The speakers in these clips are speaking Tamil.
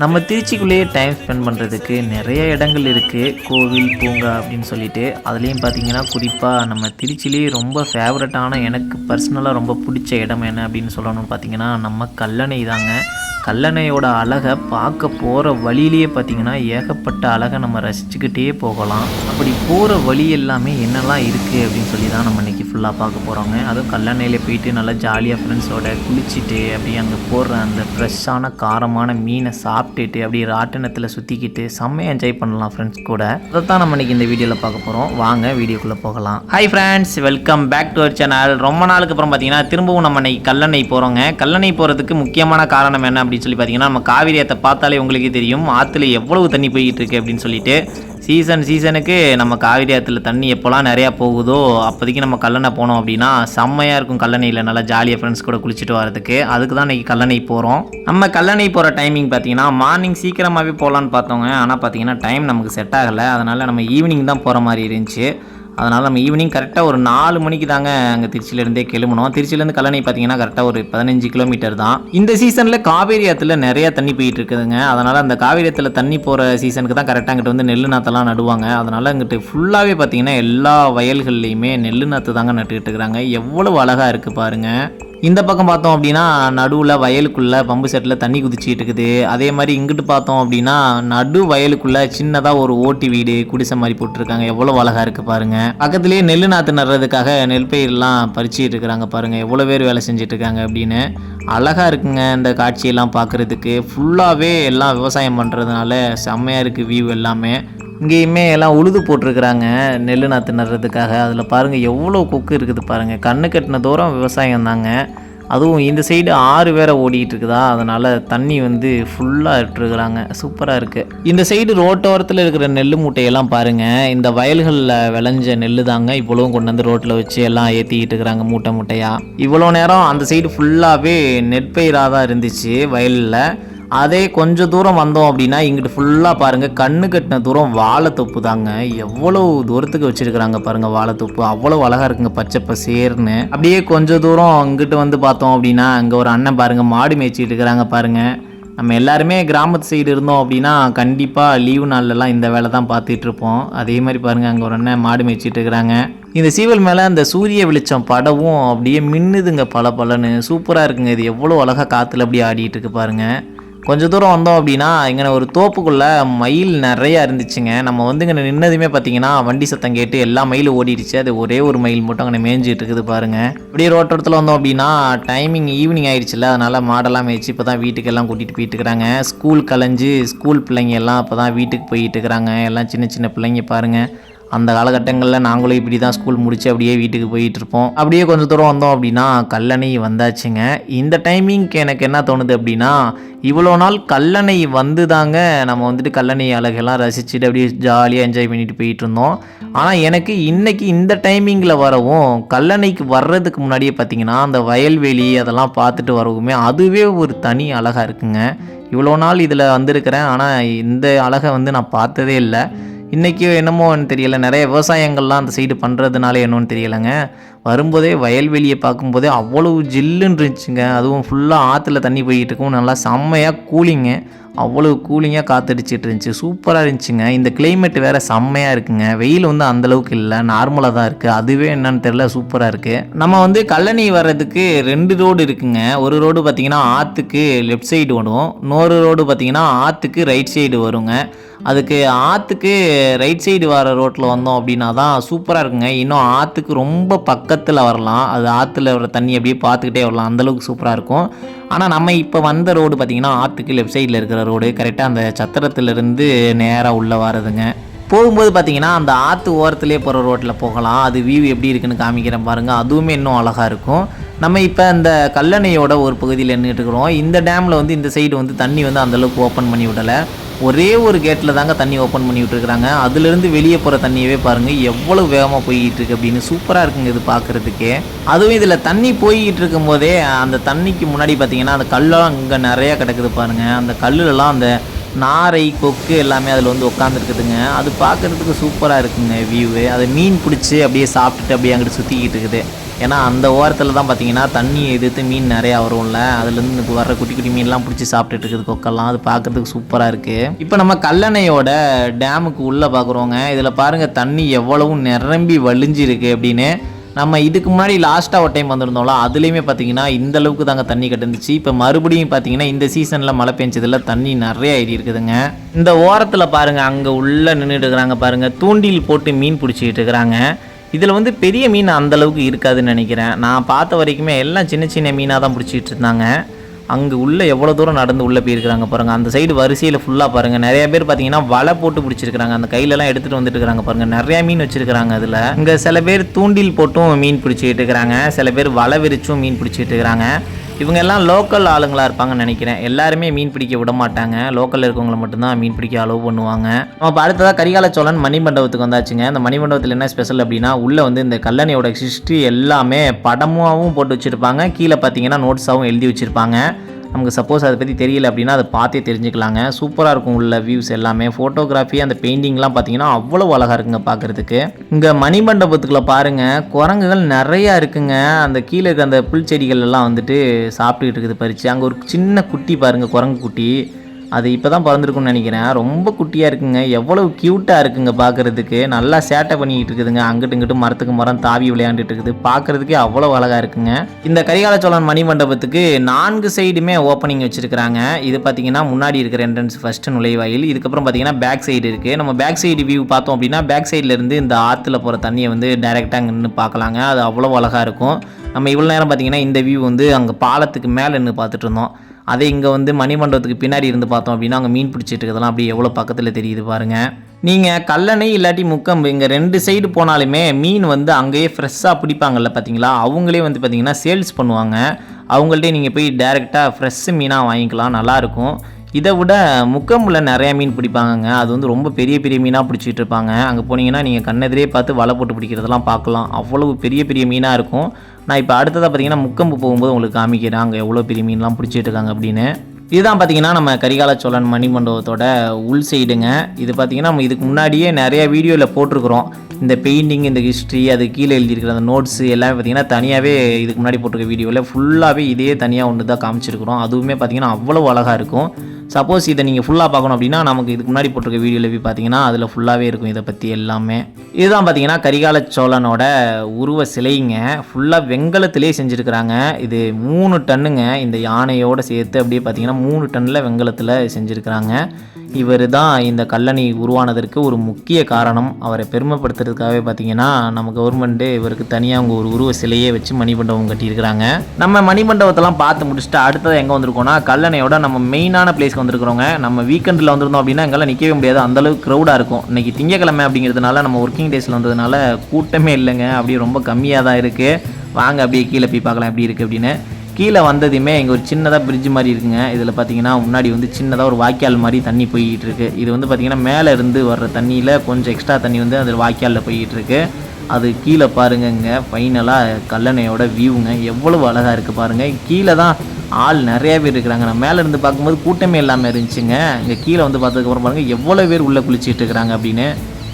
நம்ம திருச்சிக்குள்ளேயே டைம் ஸ்பெண்ட் பண்ணுறதுக்கு நிறைய இடங்கள் இருக்குது கோவில் பூங்கா அப்படின்னு சொல்லிட்டு. அதுலேயும் பார்த்தீங்கன்னா குறிப்பாக நம்ம திருச்சிலேயே ரொம்ப ஃபேவரட்டான எனக்கு பர்சனலாக ரொம்ப பிடிச்ச இடம் என்ன அப்படின்னு சொல்லணும்னு பார்த்தீங்கன்னா நம்ம கல்லணை தாங்க. கல்லணையோட அழகை பார்க்க போகிற வழியிலேயே பார்த்தீங்கன்னா ஏகப்பட்ட அழகை நம்ம ரசிச்சுக்கிட்டே போகலாம். அப்படி போகிற வழி எல்லாமே என்னெல்லாம் இருக்குது அப்படின்னு சொல்லி தான் நம்ம இன்றைக்கி ஃபுல்லாக பார்க்க போகிறோங்க அதுவும் கல்லணையில் போயிட்டு நல்லா ஜாலியாக ஃப்ரெண்ட்ஸோட குளிச்சுட்டு அப்படியே அங்கே போடுற அந்த ஃப்ரெஷ்ஷான காரமான மீனை சாப்பிட்டுட்டு அப்படியே ராட்டினத்தில் சுற்றிக்கிட்டு செம்மையாக என்ஜாய் பண்ணலாம் ஃப்ரெண்ட்ஸ் கூட. அதை தான் நம்ம இன்றைக்கி இந்த வீடியோவில் பார்க்க போகிறோம் வாங்க வீடியோக்குள்ளே போகலாம். Hi friends welcome back to our channel ரொம்ப நாளுக்கு அப்புறம் பார்த்தீங்கன்னா திரும்பவும் நம்ம இன்றைக்கி கல்லணை போகிறோங்க கல்லணை போகிறதுக்கு முக்கியமான காரணம் என்ன அப்படின்னு சொல்லி பார்த்தீங்கன்னா நம்ம காவிரி ஆற்றை பார்த்தாலே உங்களுக்கே தெரியும். ஆற்றுல எவ்வளவு தண்ணி போய்கிட்டு இருக்கு அப்படின்னு சொல்லிட்டு சீசன் சீசனுக்கு நம்ம காவிரி ஆற்றுல தண்ணி எப்போல்லாம் நிறையா போகுதோ அப்போதைக்கு நம்ம கல்லணை போனோம் அப்படின்னா செம்மையாக இருக்கும் கல்லணையில். நல்லா ஜாலியாக ஃப்ரெண்ட்ஸ் கூட குளிச்சுட்டு வரதுக்கு அதுக்கு தான் இன்றைக்கி கல்லணை போகிறோம் நம்ம கல்லணை போகிற டைமிங் பார்த்தீங்கன்னா மார்னிங் சீக்கிரமாகவே போகலான்னு பார்த்தோங்க. ஆனால் பார்த்தீங்கன்னா டைம் நமக்கு செட் ஆகலை. அதனால் நம்ம ஈவினிங் தான் போகிற மாதிரி இருந்துச்சு. அதனால் நம்ம ஈவினிங் கரெக்டாக ஒரு நாலு மணிக்கு தாங்க அங்கே திருச்சியிலேருந்தே கிளம்பணும் திருச்சியிலேருந்து கல்லணை பார்த்தீங்கன்னா கரெக்டாக ஒரு பதினஞ்சு கிலோமீட்டர் தான். இந்த சீசனில் காவேரி ஆற்றுல நிறையா தண்ணி போயிட்டு இருக்குதுங்க. அதனால் அந்த காவேரி ஆற்றுல தண்ணி போகிற சீசனுக்கு தான் கரெக்டாக அங்கிட்டு வந்து நெல் நாற்றெல்லாம் நடுவாங்க. அதனால் அங்கிட்டு ஃபுல்லாகவே பார்த்தீங்கன்னா எல்லா வயல்கள்லையுமே நெல் நாற்று தாங்க நட்டுக்கிட்டு இருக்கிறாங்க. எவ்வளவு அழகாக இருக்குது பாருங்கள் இந்த பக்கம் பார்த்தோம் அப்படின்னா நடுவில் வயலுக்குள்ளே பம்பு செட்டில் தண்ணி குதிச்சிட்டு இருக்குது அதே மாதிரி இங்கிட்டு பார்த்தோம் அப்படின்னா நடு வயலுக்குள்ளே சின்னதாக ஒரு ஓட்டி வீடு குடிசை மாதிரி போட்டிருக்காங்க. எவ்வளோ அழகாக இருக்குது பாருங்கள் பக்கத்துலேயே நெல் நாற்று நடுறதுக்காக நெல் பயிரெலாம் பறிச்சிட்டு இருக்கிறாங்க பாருங்கள் எவ்வளோ பேர் வேலை செஞ்சுட்டு இருக்காங்க அப்படின்னு. அழகாக இருக்குங்க இந்த காட்சியெல்லாம் பார்க்குறதுக்கு. ஃபுல்லாகவே எல்லாம் விவசாயம் பண்ணுறதுனால செம்மையாக இருக்குது வியூ எல்லாமே. இங்கேயுமே எல்லாம் உழுது போட்டிருக்கிறாங்க நெல் நாற்று நடுறதுக்காக. அதில் பாருங்கள் எவ்வளோ கொக்கு இருக்குது பாருங்கள் கண்ணு கட்டின தூரம் விவசாயம் தாங்க. அதுவும் இந்த சைடு ஆறு வேற ஓடிட்டு இருக்குதா? அதனால் தண்ணி வந்து ஃபுல்லாக இட்டுருக்குறாங்க சூப்பராக இருக்குது இந்த சைடு ரோட்டோரத்தில் இருக்கிற நெல் மூட்டையெல்லாம் பாருங்கள் இந்த வயல்களில் விளைஞ்ச நெல் தாங்க இவ்வளவும் கொண்டு வந்து ரோட்டில் வச்சு எல்லாம் ஏற்றிக்கிட்டு இருக்கிறாங்க மூட்டை மூட்டையாக இவ்வளோ நேரம் அந்த சைடு ஃபுல்லாகவே நெற்பயிராக தான் இருந்துச்சு வயலில். அதே கொஞ்சம் தூரம் வந்தோம் அப்படின்னா இங்கிட்டு ஃபுல்லாக பாருங்கள் கண்ணு கட்டின தூரம் வாழைத்தொப்பு தாங்க எவ்வளோ தூரத்துக்கு வச்சுருக்குறாங்க பாருங்கள் வாழைத்தொப்பு. அவ்வளோ அழகாக இருக்குங்க பச்சை பசேர்னு. அப்படியே கொஞ்சம் தூரம் அங்கிட்டு வந்து பார்த்தோம் அப்படின்னா அங்கே ஒரு அண்ணன் பாருங்கள் மாடு மேய்ச்சிட்டு இருக்கிறாங்க பாருங்கள் நம்ம எல்லாருமே கிராமத்து சைடு இருந்தோம் அப்படின்னா கண்டிப்பாக லீவு நாள்லலாம் இந்த வேலை தான் பார்த்துட்ருப்போம் அதே மாதிரி பாருங்கள் அங்கே ஒரு அண்ணன் மாடு மேய்ச்சிட்டு இருக்கிறாங்க. இந்த சீவல் மேலே அந்த சூரிய வெளிச்சம் படவும் அப்படியே மின்னுதுங்க பல பலன்னு சூப்பராக இருக்குங்க இது எவ்வளோ அழகாக காற்றுல அப்படியே ஆடிட்டு இருக்கு பாருங்கள் கொஞ்சம் தூரம் வந்தோம் அப்படின்னா இங்கே ஒரு தோப்புக்குள்ளே மயில் நிறையா இருந்துச்சுங்க. நம்ம வந்து இங்கே நின்னதுமே பார்த்தீங்கன்னா வண்டி சத்தம் கேட்டு எல்லா மயிலும் ஓடிடுச்சு. அது ஒரே ஒரு மயில் மட்டும் அங்கே மேய்ஞ்சிட்டு இருக்குது பாருங்கள் அப்படியே ரோட்டோரத்தில் வந்தோம் அப்படின்னா டைமிங் ஈவினிங் ஆயிடுச்சுல அதனால் மாடெல்லாம் மேய்ச்சி இப்போ தான் வீட்டுக்கெல்லாம் கூட்டிகிட்டு போயிட்டு இருக்கிறாங்க. ஸ்கூல் கலைஞ்சு ஸ்கூல் பிள்ளைங்க எல்லாம் இப்போ தான் வீட்டுக்கு போயிட்டு இருக்கிறாங்க. எல்லாம் சின்ன சின்ன பிள்ளைங்க பாருங்கள் அந்த காலகட்டங்களில் நாங்களும் இப்படி தான் ஸ்கூல் முடிச்சு அப்படியே வீட்டுக்கு போயிட்டு இருப்போம் அப்படியே கொஞ்சம் தூரம் வந்தோம் அப்படின்னா கல்லணை வந்தாச்சுங்க. இந்த டைமிங்க்கு எனக்கு என்ன தோணுது அப்படின்னா இவ்வளோ நாள் கல்லணை வந்து தாங்க நம்ம வந்துட்டு கல்லணை அழகெல்லாம் ரசிச்சுட்டு அப்படியே ஜாலியாக என்ஜாய் பண்ணிட்டு போயிட்டு இருந்தோம் ஆனால் எனக்கு இன்னைக்கு இந்த டைமிங்கில் வரவும் கல்லணைக்கு வர்றதுக்கு முன்னாடியே பார்த்தீங்கன்னா அந்த வயல்வெளி அதெல்லாம் பார்த்துட்டு வரவுமே அதுவே ஒரு தனி அழகாக இருக்குங்க. இவ்வளோ நாள் இதில் வந்திருக்கிறேன். ஆனால் இந்த அழகை வந்து நான் பார்த்ததே இல்லை. இன்றைக்கி என்னமோன்னு தெரியல. நிறைய விவசாயங்கள்லாம் அந்த சைடு பண்ணுறதுனால என்னன்னு தெரியலைங்க. வரும்போதே வயல்வெளியை பார்க்கும்போதே அவ்வளவு ஜில்லுன்னு இருந்துச்சுங்க. அதுவும் ஃபுல்லாக ஆற்றுல தண்ணி போய்கிட்டு இருக்கும் நல்லா செம்மையாக கூலிங்கு அவ்வளோ கூலிங்காக காத்தடிச்சிட்டு இருந்துச்சு. சூப்பராக இருந்துச்சுங்க. இந்த கிளைமேட் வேறு செம்மையாக இருக்குங்க. வெயில் வந்து அந்தளவுக்கு இல்லை. நார்மலாக தான் இருக்குது அதுவே என்னன்னு தெரியல. சூப்பராக இருக்குது நம்ம வந்து கல்லணை வர்றதுக்கு ரெண்டு ரோடு இருக்குங்க. ஒரு ரோடு பார்த்திங்கன்னா ஆற்றுக்கு லெஃப்ட் சைடு வரும் இன்னொரு ரோடு பார்த்திங்கன்னா ஆற்றுக்கு ரைட் சைடு வருங்க. அதுக்கு ஆற்றுக்கு ரைட் சைடு வர ரோட்டில் வந்தோம் அப்படின்னா தான் சூப்பராக இருக்குங்க. இன்னும் ஆற்றுக்கு ரொம்ப பக்கத்தில் வரலாம். அது ஆற்றுல வர தண்ணி அப்படியே பார்த்துக்கிட்டே வரலாம். அந்தளவுக்கு சூப்பராக இருக்கும். ஆனால் நம்ம இப்போ வந்த ரோடு பார்த்திங்கன்னா ஆற்றுக்கு லெஃப்ட் சைடில் இருக்கிற ரோடு. கரெக்டாக அந்த சத்திரத்துலேருந்து நேராக உள்ளே வரதுங்க போகும்போது பார்த்தீங்கன்னா அந்த ஆற்று ஓரத்துலேயே போகிற ரோட்டில் போகலாம். அது வியூ எப்படி இருக்குன்னு காமிக்கிறேன் பாருங்கள் அதுவுமே இன்னும் அழகாக இருக்கும். நம்ம இப்போ அந்த கல்லணையோட ஒரு பகுதியில் நின்றுட்டு இருக்கிறோம். இந்த டேமில் வந்து இந்த சைடு வந்து தண்ணி வந்து அந்தளவுக்கு ஓப்பன் பண்ணி விடலை. ஒரே ஒரு கேட்டில் தாங்க தண்ணி ஓப்பன் பண்ணி விட்டுருக்குறாங்க. அதுலேருந்து வெளியே போகிற தண்ணியவே பாருங்கள் எவ்வளோ வேகமாக போய்கிட்டு இருக்கு அப்படின்னு சூப்பராக இருக்குங்க இது பார்க்குறதுக்கே அதுவும் இதில் தண்ணி போய்கிட்டு இருக்கும் போதே அந்த தண்ணிக்கு முன்னாடி பார்த்தீங்கன்னா அந்த கல்லெல்லாம் இங்கே நிறையா கிடக்குது பாருங்கள் அந்த கல்லுலலாம் அந்த நாரை கொக்கு எல்லாமே அதில் வந்து உட்காந்துருக்குதுங்க அது பார்க்குறதுக்கு சூப்பராக இருக்குங்க வியூவு அதை மீன் பிடிச்சி அப்படியே சாப்பிட்டுட்டு அப்படியே அங்கிட்டு சுற்றிக்கிட்டு இருக்குது. ஏன்னா அந்த ஓரத்தில் தான் பார்த்தீங்கன்னா தண்ணியை எதிர்த்து மீன் நிறையா வரும்ல. அதுலேருந்து வர்ற குட்டி குட்டி மீன்லாம் பிடிச்சி சாப்பிட்டுட்டு இருக்குது கொக்கெல்லாம். அது பார்க்கறதுக்கு சூப்பராக இருக்குது இப்போ நம்ம கல்லணையோட டேமுக்கு உள்ளே பார்க்குறோங்க இதில் பாருங்கள் தண்ணி எவ்வளவும் நிரம்பி வழிஞ்சிருக்கு அப்படின்னு. நம்ம இதுக்கு முன்னாடி லாஸ்ட்டாக ஒரு டைம் வந்திருந்தோம்ல அதுலேயுமே பார்த்தீங்கன்னா இந்த அளவுக்கு தாங்க தண்ணி கட்டுந்துச்சு. இப்போ மறுபடியும் பார்த்தீங்கன்னா இந்த சீசனில் மழை பெஞ்சதில் தண்ணி நிறைய ஏறி இருக்குதுங்க. இந்த ஓரத்தில் பாருங்கள் அங்கே உள்ளே நின்றுட்டு இருக்கிறாங்க பாருங்கள் தூண்டில் போட்டு மீன் பிடிச்சிக்கிட்டு இருக்கிறாங்க. இதில் வந்து பெரிய மீன் அந்த அளவுக்கு இருக்காதுன்னு நினைக்கிறேன். நான் பார்த்த வரைக்குமே எல்லாம் சின்ன சின்ன மீனாக தான் பிடிச்சிட்டு இருந்தாங்க. அங்கே உள்ளே எவ்வளோ தூரம் நடந்து உள்ளே போயிருக்கிறாங்க பாருங்கள் அந்த சைடு வரிசையில் ஃபுல்லாக பாருங்கள் நிறைய பேர் பார்த்தீங்கன்னா வலை போட்டு பிடிச்சிருக்கிறாங்க. அந்த கையிலலாம் எடுத்துகிட்டு வந்துட்டு இருக்கிறாங்க பாருங்கள் நிறையா மீன் வச்சிருக்கிறாங்க அதில். இங்கே சில பேர் தூண்டில் போட்டும் மீன் பிடிச்சிக்கிட்டு இருக்கிறாங்க. சில பேர் வலை விரிச்சும் மீன் பிடிச்சிட்டு இருக்கிறாங்க. இவங்க எல்லாம் லோக்கல் ஆளுங்களாக இருப்பாங்கன்னு நினைக்கிறேன். எல்லாருமே மீன் பிடிக்க விட மாட்டாங்க. லோக்கலில் இருக்கவங்கள மட்டும்தான் மீன் பிடிக்க அலோவ் பண்ணுவாங்க. அப்போ அடுத்ததாக கரிகால சோழன் மணிமண்டபத்துக்கு வந்தாச்சுங்க. இந்த மணிமண்டபத்தில் என்ன ஸ்பெஷல் அப்படின்னா உள்ளே வந்து இந்த கல்லணையோட ஹிஸ்ட்ரி எல்லாமே படமாகவும் போட்டு வச்சுருப்பாங்க. கீழே பார்த்தீங்கன்னா நோட்ஸாகவும் எழுதி வச்சுருப்பாங்க. நமக்கு சப்போஸ் அதை பற்றி தெரியல அப்படின்னா அதை பார்த்தே தெரிஞ்சுக்கலாங்க. சூப்பராக இருக்கும் உள்ள வியூஸ் எல்லாமே. ஃபோட்டோகிராஃபி அந்த பெயிண்டிங்லாம் பார்த்தீங்கன்னா அவ்வளோ அழகாக இருக்குங்க பார்க்குறதுக்கு. இங்கே மணிமண்டபத்துக்குள்ள பாருங்கள் குரங்குகள் நிறையா இருக்குங்க. அந்த கீழே இருக்க அந்த புல் செடிகள் எல்லாம் வந்துட்டு சாப்பிட்டுக்கிட்டு இருக்குது பறித்து அங்கே ஒரு சின்ன குட்டி பாருங்கள் குரங்கு குட்டி. அது இப்போ தான் பிறந்திருக்கும்னு நினைக்கிறேன். ரொம்ப குட்டியாக இருக்குங்க. எவ்வளவு க்யூட்டாக இருக்குங்க பார்க்குறதுக்கு நல்லா சேட்டை பண்ணிக்கிட்டு இருக்குதுங்க. அங்கிட்டு இங்கிட்டு மரத்துக்கு மரம் தாவி விளையாண்டுட்டு இருக்குது. பார்க்குறதுக்கே அவ்வளோ அழகாக இருக்குங்க. இந்த கரிகால சோழன் மணி மண்டபத்துக்கு நான்கு சைடுமே ஓப்பனிங் வச்சுருக்கிறாங்க. இது பார்த்தீங்கன்னா முன்னாடி இருக்கிற என்ட்ரன்ஸ் ஃபஸ்ட்டு நுழைவாயில். இதுக்கப்புறம் பார்த்தீங்கன்னா பேக் சைடு இருக்குது நம்ம பேக் சைடு வியூ பார்த்தோம் அப்படின்னா பேக் சைட்லேருந்து இந்த ஆற்றுல போகிற தண்ணியை வந்து டைரெக்டாக அங்கே நின்று பார்க்கலாங்க. அது அவ்வளோ அழகாக இருக்கும். நம்ம இவ்வளோ நேரம் பார்த்தீங்கன்னா இந்த வியூ வந்து அங்கே பாலத்துக்கு மேலே நின்று பார்த்துட்டு இருந்தோம். அதே இங்கே வந்து மணிமண்டபத்துக்கு பின்னாடி இருந்து பார்த்தோம் அப்படின்னா அங்கே மீன் பிடிச்சிட்டு இருக்கிறதெல்லாம் அப்படியே எவ்வளோ பக்கத்தில் தெரியுது பாருங்கள் நீங்கள் கல்லணை இல்லாட்டி முக்கம்பு இங்கே ரெண்டு சைடு போனாலுமே மீன் வந்து அங்கேயே ஃப்ரெஷ்ஷாக பிடிப்பாங்கல்ல பார்த்தீங்களா அவங்களே வந்து பார்த்திங்கன்னா சேல்ஸ் பண்ணுவாங்க. அவங்கள்ட்டே நீங்கள் போய் டேரெக்டாக ஃப்ரெஷ் மீனாக வாங்கிக்கலாம் நல்லாயிருக்கும் இதை விட முக்கம்பில் நிறையா மீன் பிடிப்பாங்கங்க. அது வந்து ரொம்ப பெரிய பெரிய மீனாக பிடிச்சிட்டு இருப்பாங்க அங்கே போனீங்கன்னா நீங்கள் கண்ணெதிரே பார்த்து வலை போட்டு பிடிக்கிறதெல்லாம் பார்க்கலாம். அவ்வளவு பெரிய பெரிய மீனாக இருக்கும். நான் இப்போ அடுத்ததாக பார்த்தீங்கன்னா முக்கம்பு போகும்போது உங்களுக்கு காமிக்கிறேன். அங்கே எவ்வளோ பெரிய மீன்லாம் பிடிச்சிட்டு இருக்காங்க அப்படின்னு. இதுதான் பார்த்தீங்கன்னா நம்ம கரிகால சோழன் மணிமண்டபத்தோட உள் சைடுங்க இது பார்த்தீங்கன்னா நம்ம இதுக்கு முன்னாடியே நிறைய வீடியோவில் போட்டிருக்கிறோம். இந்த பெயிண்டிங் இந்த ஹிஸ்ட்ரி அது கீழே எழுதியிருக்கிற அந்த நோட்ஸ் எல்லாமே பார்த்தீங்கன்னா தனியாகவே இதுக்கு முன்னாடி போட்டிருக்க வீடியோவில் ஃபுல்லாகவே இதே தனியாக ஒன்று தான் காமிச்சிருக்கிறோம். அதுவுமே பார்த்தீங்கன்னா அவ்வளோ அழகாக இருக்கும். சப்போஸ் இதை நீங்கள் ஃபுல்லாக பார்க்கணும் அப்படின்னா நமக்கு இதுக்கு முன்னாடி போட்டிருக்க வீடியோவில் போய் பார்த்தீங்கன்னா அதில் ஃபுல்லாகவே இருக்கும் இதை பற்றி எல்லாமே. இதுதான் பார்த்தீங்கன்னா கரிகால சோழனோட உருவ சிலைங்க. ஃபுல்லாக வெங்கலத்திலே செஞ்சுருக்கிறாங்க. இது மூணு டன்னுங்க. இந்த யானையோடு சேர்த்து அப்படியே பார்த்தீங்கன்னா மூணு டன்னில் வெங்கலத்தில் செஞ்சுருக்கிறாங்க. இவர் தான் இந்த கல்லணை உருவானதற்கு ஒரு முக்கிய காரணம். அவரை பெருமைப்படுத்துறதுக்காகவே பார்த்தீங்கன்னா நம்ம கவர்மெண்ட்டு இவருக்கு தனியாக அவங்க ஒரு உருவ சிலையே வச்சு மணிமண்டபம் கட்டியிருக்கிறாங்க. நம்ம மணிமண்டபத்தெல்லாம் பார்த்து முடிச்சுட்டு அடுத்தது எங்கே வந்திருக்கோம்னா கல்லணையோட நம்ம மெயினான பிளேஸ்க்கு வந்திருக்கிறோங்க. நம்ம வீக்கெண்டில் வந்திருந்தோம் அப்படின்னா எங்கெல்லாம் நிற்கவே முடியாது. அந்தளவுக்கு க்ரௌடாக இருக்கும். இன்னைக்கு திங்கக்கிழமை அப்படிங்கிறதுனால நம்ம ஒர்க்கிங் டேஸில் வந்ததுனால கூட்டமே இல்லைங்க. அப்படியே ரொம்ப கம்மியாக தான் இருக்குது வாங்க அப்படியே கீழே போய் பார்க்கலாம் எப்படி இருக்குது அப்படின்னு. கீழே வந்ததுமே இங்கே ஒரு சின்னதாக பிரிட்ஜ் மாதிரி இருக்குங்க. இதில் பார்த்தீங்கன்னா முன்னாடி வந்து சின்னதாக ஒரு வாய்க்கால் மாதிரி தண்ணி போய்கிட்டு இருக்கு. இது வந்து பார்த்தீங்கன்னா மேலே இருந்து வர்ற தண்ணியில் கொஞ்சம் எக்ஸ்ட்ரா தண்ணி வந்து அதில் வாய்க்காலில் போய்கிட்டு இருக்கு. அது கீழே பாருங்கங்க. ஃபைனலாக கல்லணையோட வியூங்க எவ்வளவு அழகாக இருக்குது பாருங்கள் கீழே தான் ஆள் நிறைய பேர் இருக்கிறாங்க. நான் மேலே இருந்து பார்க்கும்போது கூட்டமே இல்லாமல் இருந்துச்சுங்க. இங்கே கீழே வந்து பார்த்ததுக்கப்புறம் பாருங்கள் எவ்வளோ பேர் உள்ளே குளிச்சிட்டு இருக்கிறாங்க அப்படின்னு.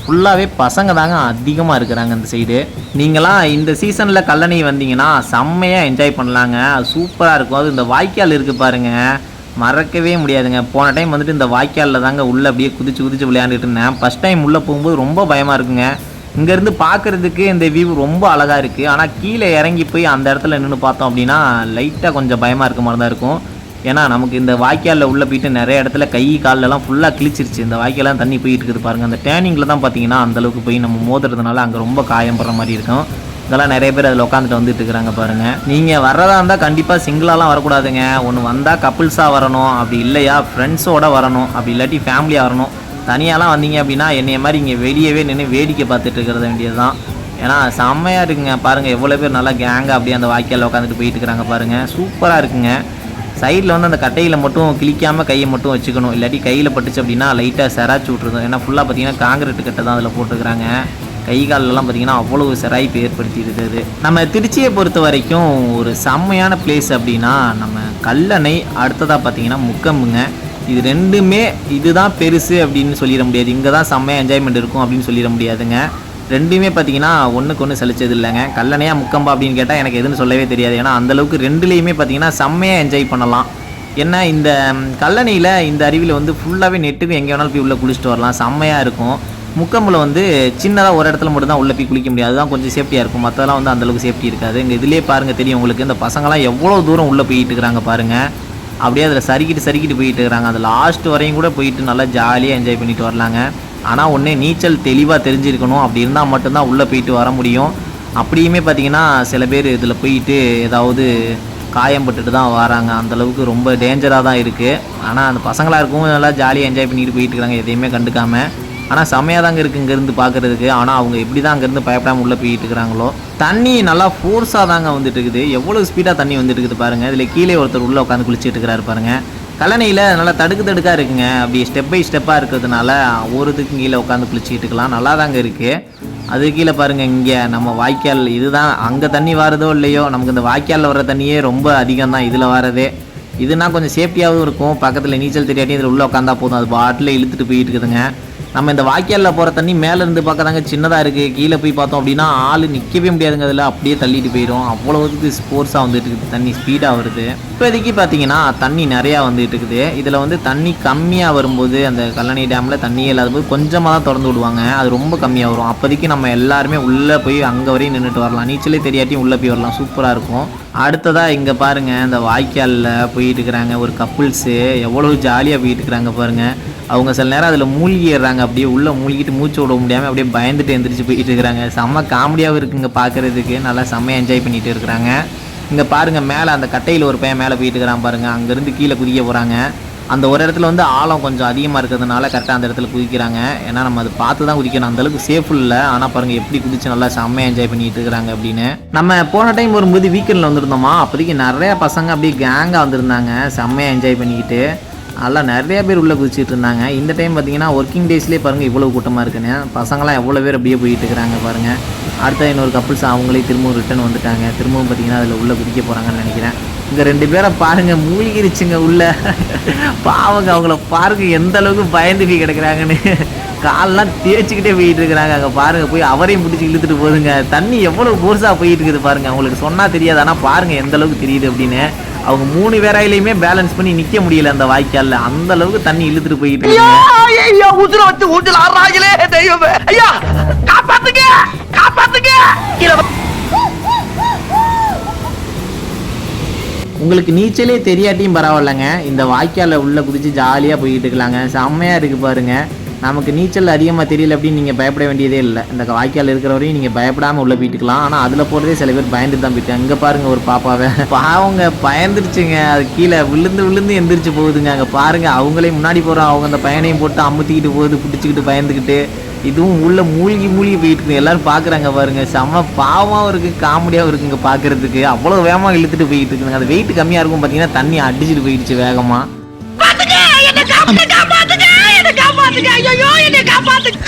ஃபுல்லாகவே பசங்க தாங்க அதிகமாக இருக்கிறாங்க இந்த சைடு நீங்களாம் இந்த சீசனில் கல்லணை வந்தீங்கன்னா செம்மையாக என்ஜாய் பண்ணலாங்க. அது சூப்பராக இருக்கும். அது இந்த வாய்க்கால் இருக்குது பாருங்கள் மறக்கவே முடியாதுங்க. போன டைம் வந்துட்டு இந்த வாய்க்காலில் தாங்க உள்ளே அப்படியே குதிச்சு குதிச்சு விளையாண்டுட்டு இருந்தேன். ஃபஸ்ட் டைம் உள்ளே போகும்போது ரொம்ப பயமாக இருக்குங்க. இங்கேருந்து பார்க்குறதுக்கு இந்த வியூ ரொம்ப அழகாக இருக்குது ஆனால் கீழே இறங்கி போய் அந்த இடத்துல நின்று பார்த்தோம் அப்படின்னா லைட்டாக கொஞ்சம் பயமாக இருக்க மாதிரி தான் இருக்கும். ஏன்னா நமக்கு இந்த வாய்க்காலில் உள்ளே போயிட்டு நிறைய இடத்துல கை காலெலாம் ஃபுல்லாக கிழிச்சிருச்சு. இந்த வாய்க்காலாம் தண்ணி போயிட்டு இருக்குது பாருங்கள் அந்த டேனிங்கில் தான் பார்த்தீங்கன்னா அந்த அளவுக்கு போய் நம்ம மோதுறதுனால அங்கே ரொம்ப காயம் படுற மாதிரி இருக்கும். இதெல்லாம் நிறைய பேர் அதில் உட்காந்துட்டு வந்துட்டு இருக்கிறாங்க பாருங்கள் நீங்கள் வர்றதா இருந்தால் கண்டிப்பாக சிங்கிளாலாம் வரக்கூடாதுங்க. ஒன்று வந்தால் கப்புள்ஸாக வரணும். அப்படி இல்லையா ஃப்ரெண்ட்ஸோடு வரணும். அப்படி இல்லாட்டி ஃபேமிலியாக வரணும். தனியாலாம் வந்தீங்க அப்படின்னா என்னைய மாதிரி இங்கே வெளியவே நின்று வேடிக்கை பார்த்துட்டு இருக்கிறத வேண்டியது தான் ஏன்னா செம்மையாக இருக்குங்க. பாருங்கள் எவ்வளோ பேர் நல்லா கேங்காக அப்படியே அந்த வாய்க்காலில் உட்காந்துட்டு போயிட்டு இருக்கிறாங்க பாருங்கள் சூப்பராக இருக்குங்க. சைடில் வந்து அந்த கட்டையில் மட்டும் கிளிக்காமல் கையை மட்டும் வச்சுக்கணும். இல்லாட்டி கையில் பட்டுச்சு அப்படின்னா லைட்டாக செராச்சு விட்ருக்கும் ஏன்னா ஃபுல்லாக பார்த்தீங்கன்னா காங்கிரீட் கட்டை தான் அதில் போட்டுருக்குறாங்க. கை காலெலாம் பார்த்தீங்கன்னா அவ்வளோ சிராய்ப்பு ஏற்படுத்திடுது அது. நம்ம திருச்சியை பொறுத்த வரைக்கும் ஒரு செம்மையான பிளேஸ் அப்படின்னா நம்ம கல்லணை அடுத்ததாக பார்த்தீங்கன்னா முக்கம்புங்க. இது ரெண்டுமே இதுதான் பெருசு அப்படின்னு சொல்லிட முடியாது. இங்கே தான் செம்மையாக என்ஜாய்மெண்ட் இருக்கும் அப்படின்னு சொல்லிட முடியாதுங்க. ரெண்டுமே பார்த்தீங்கன்னா ஒன்றுக்கு ஒன்று சலிச்சது இல்லைங்க. கல்லணையா முக்கம்பா அப்படின்னு கேட்டால் எனக்கு எதுன்னு சொல்லவே தெரியாது. ஏன்னா அந்தளவுக்கு ரெண்டுலேயுமே பார்த்தீங்கன்னா செம்மையாக என்ஜாய் பண்ணலாம். ஏன்னா இந்த கல்லணையில் இந்த அருவியில் வந்து ஃபுல்லாகவே நெட்டுக்கு எங்கே வேணாலும் போய் உள்ளே குளிச்சுட்டு வரலாம். செம்மையாக இருக்கும். முக்கம்பில் வந்து சின்னதாக ஒரு இடத்துல மட்டும் தான் உள்ளே போய் குளிக்க முடியாது அதுதான் கொஞ்சம் சேஃப்டியாக இருக்கும். மற்றதெல்லாம் வந்து அந்தளவுக்கு சேஃப்டி இருக்காது. இங்கே இதுலேயே பாருங்கள் தெரியும் உங்களுக்கு. இந்த பசங்களாம் எவ்வளோ தூரம் உள்ளே போயிட்டு இருக்கிறாங்க பாருங்கள் அப்படியே அதில் சறுக்கிட்டு சறுக்கிட்டு போயிட்டு இருக்கிறாங்க அந்த லாஸ்ட் வரையும் கூட போயிட்டு நல்லா ஜாலியாக என்ஜாய் பண்ணிட்டு வரலாங்க. ஆனால் ஒன்று நீச்சல் தெளிவாக தெரிஞ்சிருக்கணும். அப்படி இருந்தால் மட்டும்தான் உள்ளே போயிட்டு வர முடியும். அப்படியுமே பார்த்தீங்கன்னா சில பேர் இதில் போயிட்டு ஏதாவது காயம்பட்டுட்டு தான் வராங்க. அந்தளவுக்கு ரொம்ப டேஞ்சராக தான் இருக்குது ஆனால் அந்த பசங்களாக இருக்கவும் நல்லா ஜாலியாக என்ஜாய் பண்ணிட்டு போயிட்டு இருக்காங்க. எதையுமே கண்டுக்காமல் ஆனால் செம்மையாக தாங்க இருக்குது இங்கேருந்து பார்க்குறதுக்கு ஆனால் அவங்க எப்படி தான் அங்கேருந்து பயப்படாமல் உள்ளே போயிட்டு இருக்கிறாங்களோ. தண்ணி நல்லா ஃபோர்ஸாக தாங்க வந்துட்டு இருக்குது. எவ்வளோ ஸ்பீடாக தண்ணி வந்துட்டு இருக்குது பாருங்கள் இதில் கீழே ஒருத்தர் உள்ளே உட்காந்து குளிச்சிட்டு இருக்கிறாரு பாருங்கள் கல்லணையில் நல்லா தடுக்கு தடுக்காக இருக்குங்க. அப்படி ஸ்டெப் பை ஸ்டெப்பாக இருக்கிறதுனால ஒரு இதுக்கு கீழே உட்காந்து குளிச்சிட்டு நல்லா தாங்க இருக்குது அது கீழே பாருங்கள் இங்கே நம்ம வாய்க்கால் இதுதான். அங்கே தண்ணி வரதோ இல்லையோ நமக்கு இந்த வாய்க்காலில் வர தண்ணியே ரொம்ப அதிகம் தான் இதில் வரதே. இதுனா கொஞ்சம் சேஃப்டியாகவும் இருக்கும். பக்கத்தில் நீச்சல் தெரியாட்டி இதில் உள்ளே உட்காந்தா போதும். அது பாட்டில் இழுத்துட்டு போயிட்டு இருக்குதுங்க. நம்ம இந்த வாய்க்காலில் போகிற தண்ணி மேலே இருந்து பார்க்கறாங்க சின்னதாக இருக்குது கீழே போய் பார்த்தோம் அப்படின்னா ஆள் நிற்கவே முடியாதுங்க அதில். அப்படியே தள்ளிட்டு போயிடும் அவ்வளோவுக்கு ஸ்போர்ட்ஸாக வந்துட்டு இருக்குது. தண்ணி ஸ்பீடாக வருது. இப்போதைக்கு பார்த்தீங்கன்னா தண்ணி நிறையா வந்துட்டு இருக்குது. இதில் வந்து தண்ணி கம்மியாக வரும்போது அந்த கல்லணை டேமில் தண்ணியே இல்லாத போது கொஞ்சமாக தான் திறந்து விடுவாங்க. அது ரொம்ப கம்மியாக வரும். அப்போதைக்கு நம்ம எல்லாருமே உள்ளே போய் அங்கே வரையும் நின்றுட்டு வரலாம். நீச்சலே தெரியாட்டியும் உள்ளே போய் வரலாம். சூப்பராக இருக்கும். அடுத்ததாக இங்கே பாருங்கள் இந்த வாய்க்காலில் போயிட்டு இருக்கிறாங்க. ஒரு கப்புள்ஸு எவ்வளோ ஜாலியாக போயிட்டு இருக்கிறாங்க பாருங்கள் அவங்க சில நேரம் அதில் மூழ்கிடுறாங்க. அப்படியே உள்ளே மூழ்கிட்டு மூச்சு விட முடியாமல் அப்படியே பயந்துட்டு எந்திரிச்சு போயிட்டு இருக்கிறாங்க. செம்ம காமெடியாகவும் இருக்குங்க பார்க்குறதுக்கு நல்லா செம்மையாக என்ஜாய் பண்ணிட்டு இருக்கிறாங்க. இங்கே பாருங்கள் மேலே அந்த கட்டையில் ஒரு பையன் மேலே போயிட்டு இருக்கிறான் பாருங்கள் அங்கேருந்து கீழே குதிக்க போகிறாங்க அந்த ஒரு இடத்துல வந்து ஆழம் கொஞ்சம் அதிகமாக இருக்கிறதுனால கரெக்டாக அந்த இடத்துல குதிக்கிறாங்க. ஏன்னா நம்ம அதை பார்த்து தான் குதிக்கணும். அந்த அளவுக்கு சேஃப் இல்லை. ஆனால் பாருங்கள் எப்படி குதிச்சு நல்லா செம்மையாக என்ஜாய் பண்ணிட்டு இருக்கிறாங்க அப்படின்னு. நம்ம போன டைம் வரும்போது வீக்கெண்டில் வந்திருந்தோமா? அப்போதைக்கு நிறைய பசங்க அப்படியே கேங்காக வந்திருந்தாங்க. செம்மையாக என்ஜாய் பண்ணிக்கிட்டு. அதெல்லாம் நிறைய பேர் உள்ளே குதிச்சிட்டு இருந்தாங்க. இந்த டைம் பார்த்தீங்கன்னா ஒர்க்கிங் டேஸ்லேயே பாருங்கள் இவ்வளோ கூட்டமாக இருக்குன்னு பசங்களாம் எவ்வளோ பேர் அப்படியே போயிட்டு இருக்கிறாங்க பாருங்கள் அடுத்த இன்னொரு கப்புள்ஸ் அவங்களே திரும்பவும் ரிட்டர்ன் வந்துட்டாங்க. திரும்பவும் பார்த்தீங்கன்னா அதில் உள்ளே குதிக்க போகிறாங்கன்னு நினைக்கிறேன். இங்கே ரெண்டு பேரை பாருங்கள் மூழ்கிருச்சுங்க உள்ள. பாவங்க அவங்கள பாருங்க எந்த அளவுக்கு பயந்து போய் கிடக்குறாங்கன்னு. கால்லாம் தேய்ச்சிக்கிட்டே போயிட்டு இருக்கிறாங்க. அங்கே பாருங்கள் போய் அவரையும் பிடிச்சி இழுத்துட்டு போதுங்க தண்ணி எவ்வளோ போர்ஸாக போயிட்டு இருக்குது பாருங்கள் அவங்களுக்கு சொன்னால் தெரியாது ஆனால் பாருங்க எந்த அளவுக்கு தெரியுது அப்படின்னு. அவங்க மூணு பேராயிலையுமே பேலன்ஸ் பண்ணி நிற்க முடியல அந்த வாய்க்காலில். அந்த அளவுக்கு தண்ணி இழுத்துட்டு போயிட்டு ஐயா உசுர வச்சு ஊஞ்சல் ஆடுறாங்களே தெய்வமே. ஐயா காப்பாத்துங்க காப்பாத்துங்க. உங்களுக்கு நீச்சலே தெரியாட்டியும் பரவாயில்லைங்க. இந்த வாய்க்காலில் உள்ள குதிச்சு ஜாலியாக போயிட்டு இருக்கலாங்க. செம்மையாக இருக்குது பாருங்க. நமக்கு நீச்சல் அதிகமாக தெரியல அப்படின்னு நீங்கள் பயப்பட வேண்டியதே இல்லை. இந்த வாய்க்கால் இருக்கிற வரையும் நீங்கள் பயப்படாமல் உள்ளே போயிட்டுக்கலாம். ஆனால் அதில் போகிறதே சில பேர் பயந்துட்டு தான் போயிட்டு அங்கே பாருங்கள் ஒரு பாப்பாவை. பாவங்க பயந்துருச்சுங்க. அது கீழே விழுந்து விழுந்து எந்திரிச்சு போகுதுங்க. அங்கே பாருங்கள் அவங்களே முன்னாடி போகிறோம் அவங்க அந்த பயனையும் போட்டு அமுத்திக்கிட்டு போகுது பிடிச்சிக்கிட்டு பயந்துக்கிட்டு இதுவும் உள்ள மூழ்கி மூழ்கி போயிட்டு இருக்கு. எல்லாரும் பாக்குறாங்க பாருங்க. செம்ம பாவமாகவும் இருக்கு காமெடியாகவும் இருக்குங்க பாக்குறதுக்கு. அவ்வளோ வேகமாக இழுத்துட்டு போயிட்டு இருக்குங்க அது வெயிட் கம்மியாக இருக்கும் பார்த்தீங்கன்னா தண்ணி அடிச்சுட்டு போயிடுச்சு வேகமாக காப்பாத்துங்க ஐயோ என்னை காப்பாத்துங்க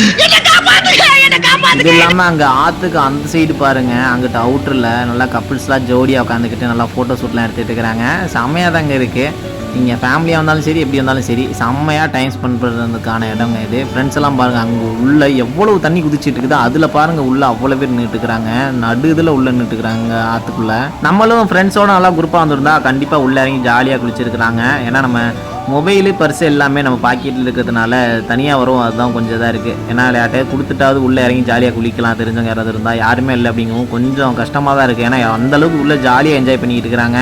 காப்பாத்துங்க இது காப்பாத்துங்க இல்லாம அங்க ஆத்துக்கு அந்த சைடு பாருங்க அங்கிட்ட அவுட்டர்ல நல்லா கப்புள்ஸ்லாம் ஜோடியா உட்காந்துக்கிட்டு நல்லா போட்டோ ஷூட்லாம் எடுத்துட்டு இருக்கிறாங்க. செம்மையா தாங்க இருக்கு. நீங்க ஃபேமிலியா வந்தாலும் சரி எப்படி வந்தாலும் சரி செம்மையா டைம் ஸ்பெண்ட் பண்றதுக்கான இடங்க இது. ஃப்ரெண்ட்ஸ் எல்லாம் பாருங்க அங்க உள்ள எவ்வளவு தண்ணி குதிச்சிட்டு இருக்குதோ அதுல பாருங்க உள்ள அவ்வளவு பேர் நின்றுட்டுருக்குறாங்க நடு இதுல உள்ள நின்றுட்டு ஆத்துக்குள்ள. நம்மளும் ஃப்ரெண்ட்ஸோட நல்லா குரூப்பா வந்திருந்தா கண்டிப்பா உள்ள இறங்கி ஜாலியா குளிச்சிருக்கிறாங்க. ஏன்னா நம்ம மொபைலு பர்ஸ் எல்லாமே நம்ம பாக்கெட்டில் இருக்கிறதுனால தனியாக வரும். அதுதான் கொஞ்சம் இதாக இருக்குது ஏன்னா யார்ட்டையாவது கொடுத்துட்டாவது உள்ளே இறங்கி ஜாலியாக குளிக்கலாம் தெரிஞ்சவங்க யாராவது இருந்தால் யாருமே இல்லை அப்படிங்கவும் கொஞ்சம் கஷ்டமாக தான் இருக்குது ஏன்னா அந்தளவுக்கு உள்ளே ஜாலியாக என்ஜாய் பண்ணிக்கிட்டு இருக்கிறாங்க.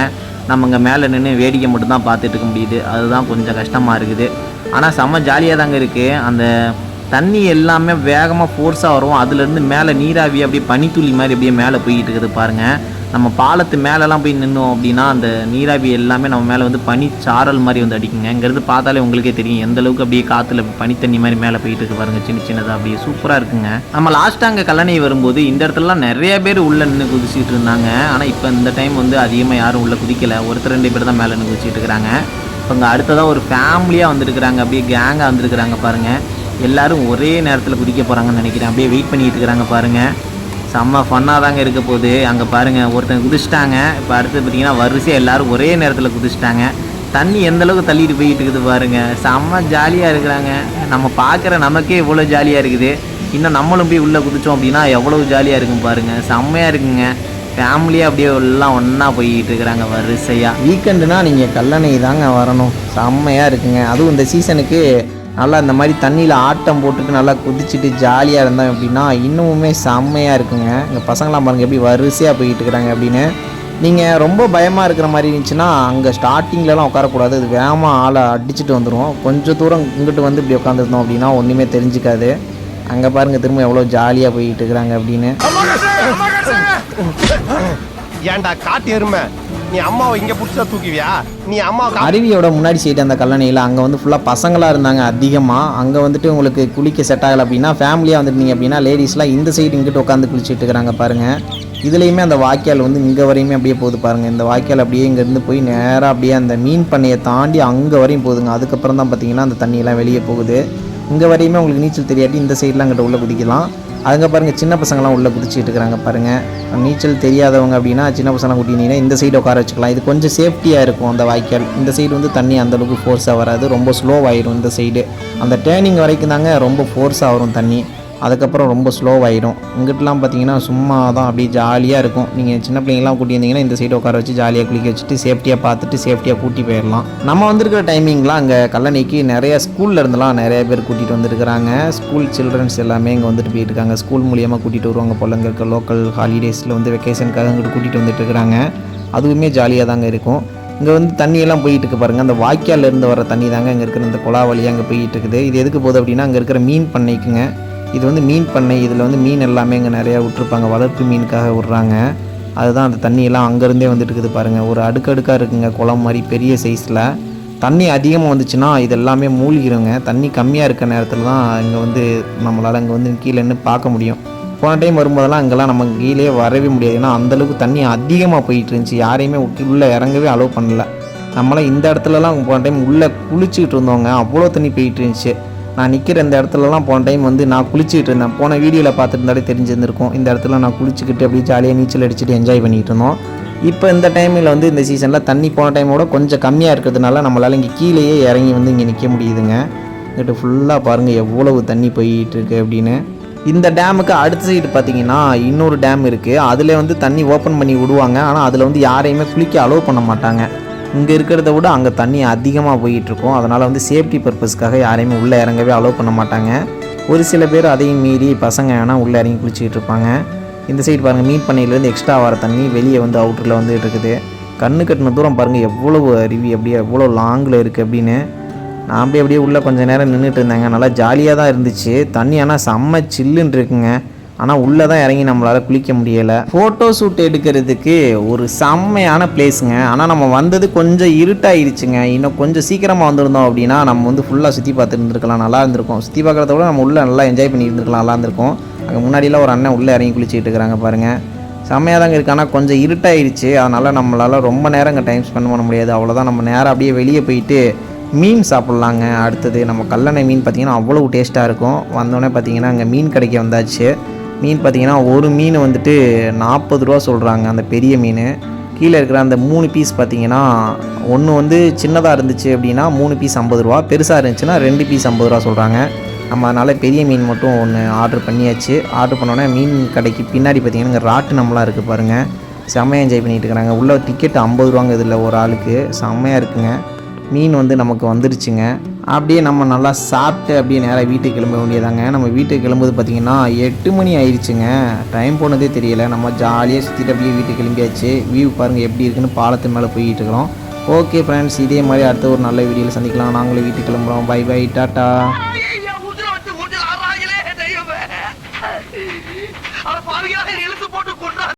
நம்ம இங்கே மேலே நின்று வேடிக்கை மட்டும் தான் பார்த்துட்டு இருக்க முடியுது. அதுதான் கொஞ்சம் கஷ்டமாக இருக்குது. ஆனால் செம்ம ஜாலியாக தாங்க இருக்குது அந்த தண்ணி எல்லாமே வேகமாக ஃபோர்ஸாக வரும். அதுலேருந்து மேலே நீராவி அப்படியே பனித்துளி மாதிரி அப்படியே மேலே போயிட்டு இருக்குது பாருங்கள் நம்ம பாலத்து மேலெலாம் போய் நின்னோம் அப்படின்னா அந்த நீராவி எல்லாமே நம்ம மேலே வந்து பனி சாரல் மாதிரி வந்து அடிக்குங்க. இங்கேருந்து பார்த்தாலே உங்களுக்கே தெரியும் எந்த அளவுக்கு அப்படியே காற்றுல பனித்தண்ணி மாதிரி மேலே போயிட்டு இருக்கு பாருங்க சின்ன சின்னதாக அப்படியே சூப்பராக இருக்குங்க. நம்ம லாஸ்ட்டாக அங்கே கல்லணை வரும்போது இந்த இடத்துலலாம் நிறைய பேர் உள்ளே நின்று குதிச்சிட்டு இருந்தாங்க. ஆனால் இப்போ இந்த டைம் வந்து அதிகமாக யாரும் உள்ளே குதிக்கலை. ஒருத்தர் ரெண்டு பேர் தான் மேலே நின்று குதிச்சிட்டு இருக்கிறாங்க. இப்போ இங்கே அடுத்ததாக ஒரு ஃபேமிலியாக வந்துருக்குறாங்க அப்படியே கேங்காக வந்துருக்குறாங்க பாருங்கள் எல்லோரும் ஒரே நேரத்தில் குதிக்க போகிறாங்கன்னு நினைக்கிறேன். அப்படியே வெயிட் பண்ணிகிட்டு இருக்கிறாங்க பாருங்கள் செம்ம ஃபன்னாக தாங்க இருக்க போகுது. அங்கே பாருங்கள் ஒருத்தங்க குதிச்சிட்டாங்க. இப்போ அடுத்து பார்த்தீங்கன்னா வரிசையாக எல்லாரும் ஒரே நேரத்தில் குதிச்சிட்டாங்க. தண்ணி எந்தளவுக்கு தள்ளிட்டு போயிட்டு இருக்குது பாருங்கள் செம்ம ஜாலியாக இருக்கிறாங்க. நம்ம பார்க்குற நமக்கே இவ்வளோ ஜாலியாக இருக்குது. இன்னும் நம்மளும் போய் உள்ளே குதித்தோம் அப்படின்னா எவ்வளோ ஜாலியாக இருக்கும் பாருங்கள் செம்மையாக இருக்குங்க. ஃபேமிலியாக அப்படியே எல்லாம் ஒன்றா போய்கிட்டு இருக்கிறாங்க வரிசையாக வீக்கெண்டுனால் நீங்கள் கல்லணை தாங்க வரணும். செம்மையாக இருக்குங்க. அதுவும் இந்த சீசனுக்கு நல்லா இந்த மாதிரி தண்ணியில் ஆட்டம் போட்டுட்டு நல்லா குதிச்சுட்டு ஜாலியாக இருந்தோம் அப்படின்னா இன்னுமுமே செம்மையாக இருக்குங்க. இந்த பசங்களாம் பாருங்கள் எப்படி வரிசையாக போய்கிட்டு இருக்கிறாங்க அப்படின்னு. நீங்கள் ரொம்ப பயமாக இருக்கிற மாதிரி இருந்துச்சுன்னா அங்கே ஸ்டார்டிங்லலாம் உட்காரக்கூடாது. அது வேகமாக ஆளை அடிச்சுட்டு வந்துடும் கொஞ்சம் தூரம் இங்கிட்டு வந்து இப்படி உட்காந்துருந்தோம் அப்படின்னா ஒன்றுமே தெரிஞ்சுக்காது. அங்கே பாருங்கள் திரும்ப எவ்வளோ ஜாலியாக போய்கிட்டு இருக்கிறாங்க அப்படின்னு. ஏன்டா காட்டு எருமை? நீ அம்மாவை இங்க புடிச்சா தூக்குவியா? நீ அம்மா அருவியோட முன்னாடி சைடு அந்த கல்லணையில் அங்கே வந்து ஃபுல்லாக பசங்களாக இருந்தாங்க அதிகமாக அங்கே வந்துட்டு உங்களுக்கு குளிக்க செட் ஆகலை அப்படின்னா ஃபேமிலியாக வந்துருந்தீங்க அப்படின்னா லேடிஸ்லாம் இந்த சைடு இங்கிட்டு உட்காந்து குளிச்சுட்டு இருக்கிறாங்க பாருங்கள் இதுலேயுமே அந்த வாய்க்கால் வந்து இங்கே வரையுமே அப்படியே போகுது பாருங்கள் இந்த வாய்க்கால் அப்படியே இங்கேருந்து போய் நேராக அப்படியே அந்த மீன் பண்ணையை தாண்டி அங்கே வரையும் போகுதுங்க. அதுக்கப்புறம் தான் பார்த்தீங்கன்னா அந்த தண்ணியெல்லாம் வெளியே போகுது. இங்கே வரையுமே உங்களுக்கு நீச்சல் தெரியாட்டி இந்த சைட்லாம் அங்கிட்ட உள்ளே குதிக்கலாம். அதுங்க பாருங்கள் சின்ன பசங்களாம் உள்ளே குதிச்சிட்டு இருக்கிறாங்க பாருங்கள் நீச்சல் தெரியாதவங்க அப்படின்னா சின்ன பசங்களாம் கூட்டினீங்கன்னா இந்த சைடு உட்கார வச்சுக்கலாம். இது கொஞ்சம் சேஃப்டியாக இருக்கும் அந்த வாய்க்கால். இந்த சைடு வந்து தண்ணி அந்தளவுக்கு ஃபோர்ஸாக வராது. ரொம்ப ஸ்லோவாயிடும் இந்த சைடு அந்த டேர்னிங் வரைக்கும் தாங்க ரொம்ப ஃபோர்ஸாக வரும் தண்ணி. அதுக்கப்புறம் ரொம்ப ஸ்லோவாயிடும் இங்கிட்டலாம் பார்த்தீங்கன்னா சும்மா தான் அப்படியே ஜாலியாக இருக்கும். நீங்கள் சின்ன பிள்ளைங்களாம் கூட்டி வந்தீங்கன்னா இந்த சைடு உட்கார வச்சு ஜாலியாக குளிக்க வச்சுட்டு சேஃப்டியாக பார்த்துட்டு சேஃப்டியாக கூட்டி போயிடலாம் நம்ம வந்திருக்கிற டைமிங்லாம் அங்கே கல்லணைக்கு நிறைய ஸ்கூல்ல இருந்தெல்லாம் நிறைய பேர் கூட்டிகிட்டு வந்திருக்கிறாங்க. ஸ்கூல் சில்ட்ரன்ஸ் எல்லாமே இங்கே வந்துட்டு போயிட்டு இருக்காங்க ஸ்கூல் மூலியமாக கூட்டிகிட்டு வருவாங்க போல இருக்க லோக்கல் ஹாலிடேஸில் வந்து வெக்கேஷனுக்காக இங்கிட்டு கூட்டிகிட்டு வந்துட்டு இருக்கிறாங்க அதுவுமே ஜாலியாக தாங்க இருக்கும். இங்கே வந்து தண்ணியெல்லாம் போயிட்டு இருக்கு பாருங்கள் அந்த வாய்க்காலில் இருந்து வர தண்ணி தாங்க இங்கே இருக்கிற இந்த குழா வழியாக அங்கே போயிட்டு இருக்குது இது எதுக்கு போகுது அப்படின்னா அங்கே இருக்கிற மீன் பண்ணைக்குங்க. இது வந்து மீன் பண்ணை இதில் வந்து மீன் எல்லாமே இங்கே நிறையா விட்ருப்பாங்க வளர்ப்பு மீனுக்காக விட்றாங்க. அதுதான் அந்த தண்ணியெல்லாம் அங்கேருந்தே வந்துட்டு இருக்குது பாருங்கள் ஒரு அடுக்கடுக்காக இருக்குங்க குளம் மாதிரி பெரிய சைஸில் தண்ணி அதிகமாக வந்துச்சுன்னா இது எல்லாமே மூழ்கிருங்க. தண்ணி கம்மியாக இருக்க நேரத்தில் தான் இங்கே வந்து நம்மளால் இங்கே வந்து கீழே நின்று பார்க்க முடியும். போன டைம் வரும்போதெல்லாம் அங்கெல்லாம் நம்ம கீழே வரவே முடியாது. ஏன்னா அந்தளவுக்கு தண்ணி அதிகமாக போயிட்டு இருந்துச்சு. யாரையுமே விட்டு உள்ளே இறங்கவே அலோவ் பண்ணல. நம்மளாம் இந்த இடத்துலலாம் போன டைம் உள்ளே குளிச்சுக்கிட்டு இருந்தோங்க. அவ்வளோ தண்ணி போயிட்டு இருந்துச்சு. நான் நிற்கிற இந்த இடத்துலலாம் போன டைம் வந்து நான் குளிச்சுக்கிட்டு இருந்தேன். போன வீடியோவில் பார்த்துருந்தாலே தெரிஞ்சிருந்திருக்கும். இந்த இடத்துல நான் குளிச்சுக்கிட்டு அப்படியே ஜாலியாக நீச்சல் அடிச்சுட்டு என்ஜாய் பண்ணிகிட்டு இருந்தோம். இப்போ இந்த டைமில் வந்து இந்த சீசனில் தண்ணி போன டைமோட கொஞ்சம் கம்மியாக இருக்கிறதுனால நம்மளால் இங்கே கீழேயே இறங்கி வந்து இங்கே நிற்க முடியுதுங்க. இங்கிட்ட ஃபுல்லாக பாருங்கள் எவ்வளவு தண்ணி போயிட்டு இருக்கு அப்படின்னு. இந்த டேமுக்கு அடுத்த சைடு பார்த்தீங்கன்னா இன்னொரு டேம் இருக்குது அதில் வந்து தண்ணி ஓப்பன் பண்ணி விடுவாங்க. ஆனால் அதில் வந்து யாரையுமே குளிக்க அலோவ் பண்ண மாட்டாங்க. இங்கே இருக்கிறத விட அங்கே தண்ணி அதிகமாக போயிட்டுருக்கும். அதனால் வந்து சேஃப்டி பர்பஸ்க்காக யாரையுமே உள்ளே இறங்கவே அலோவ் பண்ண மாட்டாங்க. ஒரு சில பேர் அதையும் மீறி பசங்க வேணால் உள்ளே இறங்கி குளிச்சுக்கிட்டு இருப்பாங்க இந்த சைடு பாருங்கள் மீட் பண்ணையிலேருந்து எக்ஸ்ட்ரா வர தண்ணி வெளியே வந்து அவுட்டரில் வந்துட்டு இருக்குது கண்ணு கட்டின தூரம் பாருங்கள் எவ்வளவு அருவி அப்படியே எவ்வளோ லாங்கில் இருக்குது அப்படின்னு. நான் அப்படியே அப்படியே உள்ளே கொஞ்சம் நேரம் நின்றுட்டு இருந்தேங்க. நல்லா ஜாலியாக தான் இருந்துச்சு. தண்ணி ஆனால் செம்ம சில்லுன்னு இருக்குங்க ஆனால் உள்ளே தான் இறங்கி நம்மளால் குளிக்க முடியலை. ஃபோட்டோ ஷூட் எடுக்கிறதுக்கு ஒரு செம்மையான பிளேஸுங்க ஆனால் நம்ம வந்தது கொஞ்சம் இருட்டாயிருச்சுங்க. இன்னும் கொஞ்சம் சீக்கிரமாக வந்திருந்தோம் அப்படின்னா நம்ம வந்து ஃபுல்லாக சுற்றி பார்த்துட்டு இருந்திருக்கலாம். நல்லா இருந்திருக்கும். சுற்றி பார்க்குறத விட நம்ம உள்ளே நல்லா என்ஜாய் பண்ணி இருந்திருக்கலாம். நல்லா இருந்திருக்கும். அங்கே முன்னாடிலாம் ஒரு அண்ணன் உள்ளே இறங்கி குளிச்சுட்டு இருக்கிறாங்க பாருங்கள் செம்மையாக தாங்க இருக்குது ஆனால் கொஞ்சம் இருட்டாயிருச்சு. அதனால் நம்மளால் ரொம்ப நேரம் இங்கே டைம் ஸ்பெண்ட் பண்ண முடியாது. அவ்வளோதான் நம்ம நேரம் அப்படியே வெளியே போயிட்டு மீன் சாப்பிட்லாங்க. அடுத்தது நம்ம கல்லணை மீன் பார்த்திங்கன்னா அவ்வளோ டேஸ்ட்டாக இருக்கும். வந்தோடனே பார்த்தீங்கன்னா அங்கே மீன் கடைக்கு வந்தாச்சு. மீன் பார்த்தீங்கன்னா ஒரு மீன் வந்துட்டு நாற்பது ரூபா சொல்கிறாங்க அந்த பெரிய மீன். கீழே இருக்கிற அந்த மூணு பீஸ் பார்த்தீங்கன்னா ஒன்று வந்து சின்னதாக இருந்துச்சு அப்படின்னா மூணு பீஸ் ஐம்பது ரூபா. பெருசாக இருந்துச்சுன்னா ரெண்டு பீஸ் ஐம்பது ரூபா சொல்கிறாங்க நம்ம அதனால் பெரிய மீன் மட்டும் ஒன்று ஆர்டர் பண்ணியாச்சு. ஆர்டர் பண்ணோன்னே மீன் கடைக்கு பின்னாடி பார்த்தீங்கன்னா இங்கே ராட்டு நம்மளாக இருக்குது பாருங்கள் செம்மையாக என்ஜாய் பண்ணிகிட்டு இருக்கிறாங்க. உள்ள டிக்கெட் ஐம்பது ரூபாங்க இதில் ஒரு ஆளுக்கு. செம்மையாக இருக்குங்க. மீன் வந்து நமக்கு வந்துருச்சுங்க. அப்படியே நம்ம நல்லா சாப்பிட்டு அப்படியே நேராக வீட்டுக்கு கிளம்ப வேண்டியதாங்க. நம்ம வீட்டுக்கு கிளம்புது பார்த்திங்கன்னா எட்டு மணி ஆயிடுச்சுங்க டைம் போனதே தெரியல. நம்ம ஜாலியாக சுற்றிட்டு அப்படியே வீட்டுக்கு கிளம்பியாச்சு. வியூ பாருங்கள் எப்படி இருக்குன்னு பாலத்து மேலே போயிட்டு இருக்கிறோம். ஓகே ஃப்ரெண்ட்ஸ் இதே மாதிரி அடுத்த ஒரு நல்ல வீடியோவில் சந்திக்கலாம். நாங்களும் வீட்டுக்கு கிளம்புறோம். Bye bye tata.